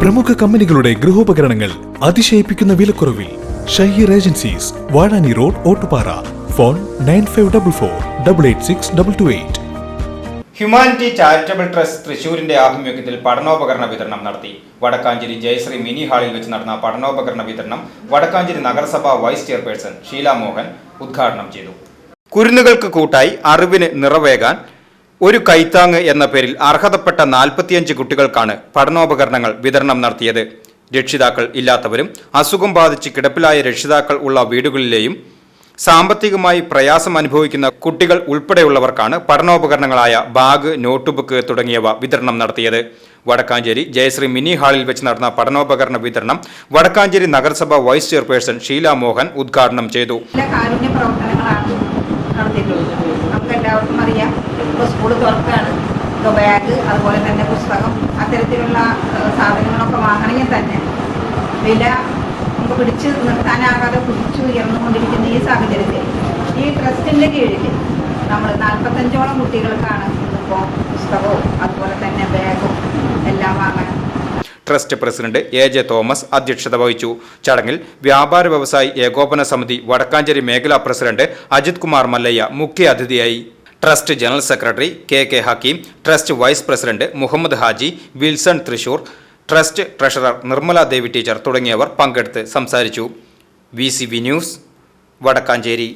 പ്രമുഖ കമ്പനികളുടെ ഗൃഹോപകരണങ്ങൾ അതിശയിപ്പിക്കുന്ന വിലക്കുറവിൽ Shaheer agencies Vazhani road Ottupara. Phone nine five double four double eight six double two eight. Humanity charitable trust തൃശൂരിന്റെ ആഭിമുഖ്യത്തിൽ പഠനോപകരണ വിതരണം നടത്തി. വടക്കാഞ്ചേരി ജയശ്രീ മിനി ഹാളിൽ വെച്ച് നടന്ന പഠനോപകരണ വിതരണം വടക്കാഞ്ചേരി നഗരസഭാ വൈസ് ചെയർപേഴ്സൺ ഷീല മോഹൻ ഉദ്ഘാടനം ചെയ്തു. കുരുന്നുകൾക്ക് കൂട്ടായി അറിവിന് നിറവേകാൻ ഒരു കൈത്താങ് എന്ന പേരിൽ അർഹതപ്പെട്ട നാൽപ്പത്തിയഞ്ച് കുട്ടികൾക്കാണ് പഠനോപകരണങ്ങൾ വിതരണം നടത്തിയത്. രക്ഷിതാക്കൾ ഇല്ലാത്തവരും അസുഖം ബാധിച്ച് കിടപ്പിലായ രക്ഷിതാക്കൾ ഉള്ള വീടുകളിലെയും സാമ്പത്തികമായി പ്രയാസം അനുഭവിക്കുന്ന കുട്ടികൾ ഉൾപ്പെടെയുള്ളവർക്കാണ് പഠനോപകരണങ്ങളായ ബാഗ് നോട്ട്ബുക്ക് തുടങ്ങിയവ വിതരണം നടത്തിയത്. വടക്കാഞ്ചേരി ജയശ്രീ മിനി ഹാളിൽ വെച്ച് നടന്ന പഠനോപകരണ വിതരണം വടക്കാഞ്ചേരി നഗരസഭ വൈസ് ചെയർപേഴ്സൺ ഷീല മോഹൻ ഉദ്ഘാടനം ചെയ്തു. ഇപ്പോൾ സ്കൂൾ തുറക്കുകയാണ് ഇപ്പോൾ ബാഗ് അതുപോലെ തന്നെ പുസ്തകം അത്തരത്തിലുള്ള സാധനങ്ങളൊക്കെ വാങ്ങണമെങ്കിൽ തന്നെ വില നമുക്ക് പിടിച്ച് നിർത്താനാകാതെ കുതിച്ചു ഉയർന്നുകൊണ്ടിരിക്കുന്ന ഈ സാഹചര്യത്തിൽ ഈ ട്രസ്റ്റിന്റെ കീഴിൽ നമ്മൾ നാൽപ്പത്തഞ്ചോളം കുട്ടികൾക്കാണ് ഇപ്പോൾ പുസ്തകവും അതുപോലെ തന്നെ ബാഗും എല്ലാം വാങ്ങാൻ. Trust president A J Thomas അധ്യക്ഷത വഹിച്ചു. ചടങ്ങിൽ വ്യാപാര വ്യവസായി ഏകോപന സമിതി വടക്കാഞ്ചേരി മേഖലാ പ്രസിഡന്റ് അജിത് കുമാർ മല്ലയ്യ മുഖ്യ അതിഥിയായി trust general secretary K K Hakeem trust vice president Muhammad Haji Wilson Thrissur trust treasurer Nirmala Devi teacher തുടങ്ങിയവർ പങ്കെടുത്ത് സംസാരിച്ചു. V news Vadakkanchery.